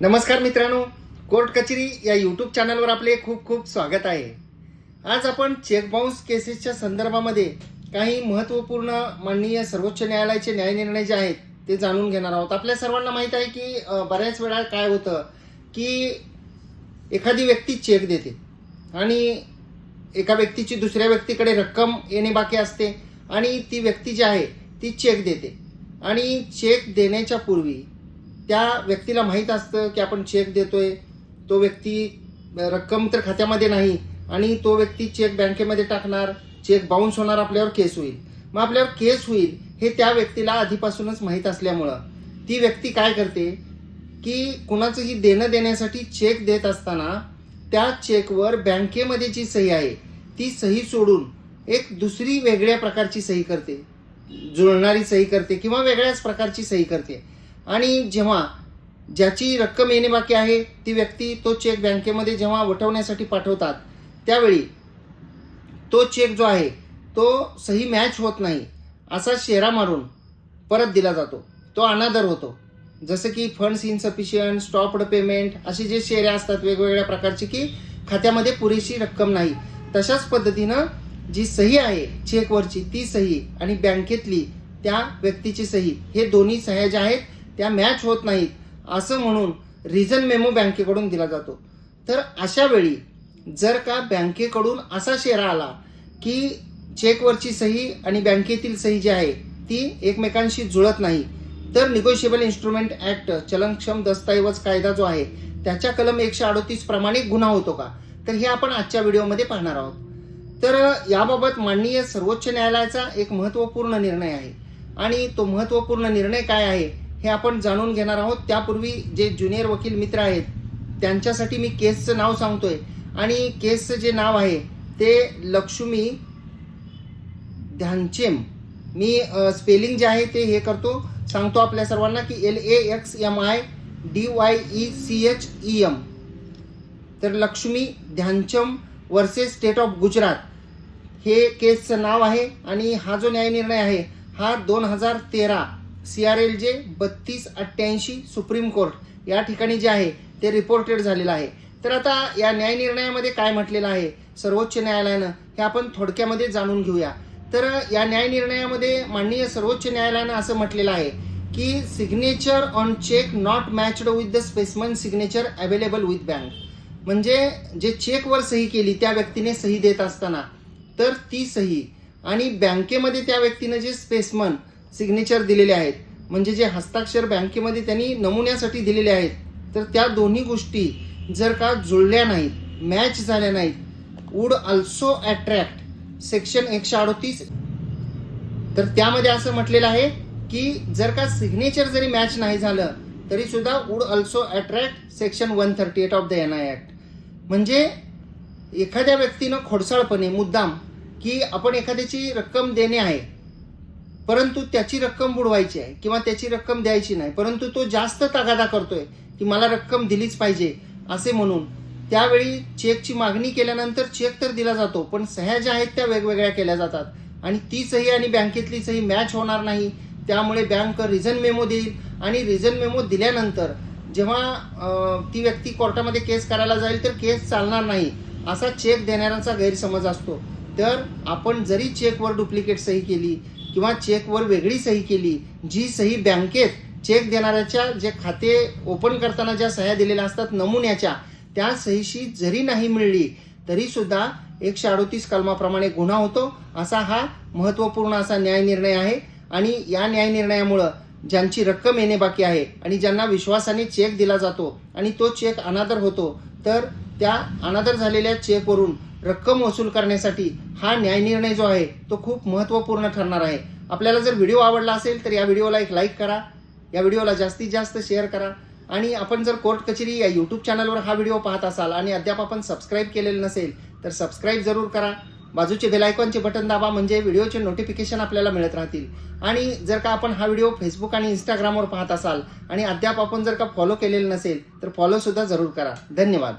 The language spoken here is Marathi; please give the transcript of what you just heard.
नमस्कार मित्रांनो कोर्ट कचेरी या यूट्यूब चॅनलवर आपले खूप खूप स्वागत आहे. आज आपण चेक बाउन्स केसेसच्या संदर्भामध्ये काही महत्त्वपूर्ण माननीय सर्वोच्च न्यायालयाचे न्यायनिर्णय जे आहेत ते जाणून घेणार आहोत. आपल्या सर्वांना माहीत आहे की बऱ्याच वेळा काय होतं की एखादी व्यक्ती चेक देते आणि एका व्यक्तीची दुसऱ्या व्यक्तीकडे रक्कम येणे बाकी असते आणि ती व्यक्ती जी आहे ती चेक देते. आणि चेक देण्याच्या पूर्वी त्या व्यक्तीला माहीत असतं की आपण चेक देतोय. तो व्यक्ती रक्कम तर खात्यामध्ये नाही आणि तो व्यक्ती चेक बँकेमध्ये टाकणार चेक बाउन्स होणार आपल्यावर केस होईल. मग आपल्यावर केस होईल हे त्या व्यक्तीला आधीपासूनच माहीत असल्यामुळं. ती व्यक्ती काय करते की कुणाचंही देणं देण्यासाठी चेक देत असताना त्या चेकवर बँकेमध्ये जी सही आहे ती सही सोडून एक दुसरी वेगळ्या प्रकारची सही करते. जुळणारी सही करते किंवा वेगळ्याच प्रकारची सही करते. आणि जेव्हा ज्याची रक्कम येणे बाकी आहे ती व्यक्ती तो चेक बँकेमध्ये जेव्हा वटवण्यासाठी पाठवतात त्यावेळी तो चेक जो आहे तो सही मॅच होत नाही असा शेरा मारून परत दिला जातो. तो अनादर होतो. जसं की फंड्स इनसफिशियंट स्टॉप्ड पेमेंट असे जे शेऱ्या असतात वेगवेगळ्या प्रकारचे की खात्यामध्ये पुरेशी रक्कम नाही. तशाच पद्धतीनं जी सही आहे चेकवरची ती सही आणि बँकेतली त्या व्यक्तीची सही हे दोन्ही सह्या ज्या आहेत त्या मॅच होत नाहीत असं म्हणून रिझन मेमो बँकेकडून दिला जातो. तर अशा वेळी जर का बँकेकडून असा शेरा आला की चेकवरची सही आणि बँकेतील सही जी आहे ती एकमेकांशी जुळत नाही तर निगोशिएबल इन्स्ट्रुमेंट ॲक्ट चलनक्षम दस्तऐवज कायदा जो आहे त्याच्या कलम एकशे अडोतीस प्रमाणे गुन्हा होतो का? तर हे आपण आजच्या व्हिडिओमध्ये पाहणार आहोत. तर याबाबत माननीय सर्वोच्च न्यायालयाचा एक महत्त्वपूर्ण निर्णय आहे. आणि तो महत्त्वपूर्ण निर्णय काय आहे? हे आपण जाणून घेणार आहोत. त्यापूर्वी जे ज्युनियर वकील मित्र आहेत त्यांच्यासाठी मी केसचं नाव सांगतोय. आणि केसचं जे नाव आहे ते लक्ष्मी ध्यानचेम. मी स्पेलिंग जे आहे ते हे करतो. सांगतो आपल्या सर्वांना की L A X M I D Y E C H E M तर Laxmi Dyechem versus state of Gujarat. हे केसचं नाव आहे आणि हा जो न्यायनिर्णय आहे हा दोन हजार तेरा. सी आर एल जे बत्तीस अठ्ठ्याऐंशी सुप्रीम कोर्ट या ठिकाणी जे आहे ते रिपोर्टेड झालेलं आहे. तर आता या न्यायनिर्णयामध्ये काय म्हटलेलं आहे सर्वोच्च न्यायालयानं हे आपण थोडक्यामध्ये जाणून घेऊया. तर या न्यायनिर्णयामध्ये माननीय सर्वोच्च न्यायालयानं असं म्हटलेलं आहे की signature on cheque not matched with the specimen signature available with bank म्हणजे जे चेकवर सही केली त्या व्यक्तीने सही देत असताना तर ती सही. आणि बँकेमध्ये त्या व्यक्तीनं जे स्पेसमन सिग्नेचर दिलेले आहेत. म्हणजे जे हस्ताक्षर बँकेमध्ये त्यांनी नमुन्यासाठी दिलेले आहेत. तर त्या दोन्ही गोष्टी जर का जुळल्या नाहीत मॅच झाल्या नाहीत वूड ऑल्सो अट्रॅक्ट सेक्शन एकशे अडोतीस. तर त्यामध्ये असं म्हटलेलं आहे की जर का सिग्नेचर जरी मॅच नाही झालं तरी सुद्धा would also attract section one thirty eight of the N I act म्हणजे एखाद्या व्यक्तीनं खोडसाळपणे मुद्दाम की आपण एखाद्याची रक्कम देणे आहे परंतु त्याची रक्कम बुडवायची आहे किंवा त्याची रक्कम द्यायची नाही परंतु तो जास्त तगादा करतोय की मला रक्कम दिलीच पाहिजे असे म्हणून. त्यावेळी चेकची मागणी केल्यानंतर चेक तर दिला जातो पण सह्या ज्या आहेत त्या वेगवेगळ्या केल्या जातात. आणि ती सही आणि बँकेतली सही मॅच होणार नाही त्यामुळे बँक रिझन मेमो देईल आणि रिझन मेमो दिल्यानंतर जेव्हा ती व्यक्ती कोर्टामध्ये केस करायला जाईल तर केस चालणार नाही असा चेक देणाऱ्यांचा गैरसमज असतो. तर आपण जरी चेकवर डुप्लिकेट सही केली किंवा चेकवर वेगळी सही केली जी सही बँकेत चेक देणाऱ्याच्या जे खाते ओपन करताना ज्या सह्या दिलेल्या असतात नमुन्याच्या त्या सहीशी जरी नाही मिळली तरी सुद्धा एकशे अडोतीस कलमाप्रमाणे गुन्हा होतो. असा हा महत्त्वपूर्ण असा न्यायनिर्णय आहे. आणि या न्यायनिर्णयामुळं ज्यांची रक्कम येणे बाकी आहे आणि ज्यांना विश्वासाने चेक दिला जातो आणि तो चेक अनादर होतो तर त्या अनादर झालेल्या चेकवरून रक्कम वसूल करण्यासाठी हा न्यायनिर्णय जो आहे तो खूप महत्त्वपूर्ण ठरणार आहे. आपल्याला जर व्हिडिओ आवडला असेल तर या व्हिडिओला एक लाईक करा. या व्हिडिओला जास्तीत जास्त शेअर करा. आणि आपण जर कोर्ट कचेरी या यूट्यूब चॅनलवर हा व्हिडिओ पाहत असाल आणि अद्याप आपण सबस्क्राईब केलेलं नसेल तर सबस्क्राईब जरूर करा. बाजूचे बेलायकॉनचे बटन दाबा म्हणजे व्हिडिओचे नोटिफिकेशन आपल्याला मिळत राहतील. आणि जर का आपण हा व्हिडिओ फेसबुक आणि इंस्टाग्रामवर पाहत असाल आणि अद्याप आपण जर का फॉलो केलेलं नसेल तर फॉलोसुद्धा जरूर करा. धन्यवाद.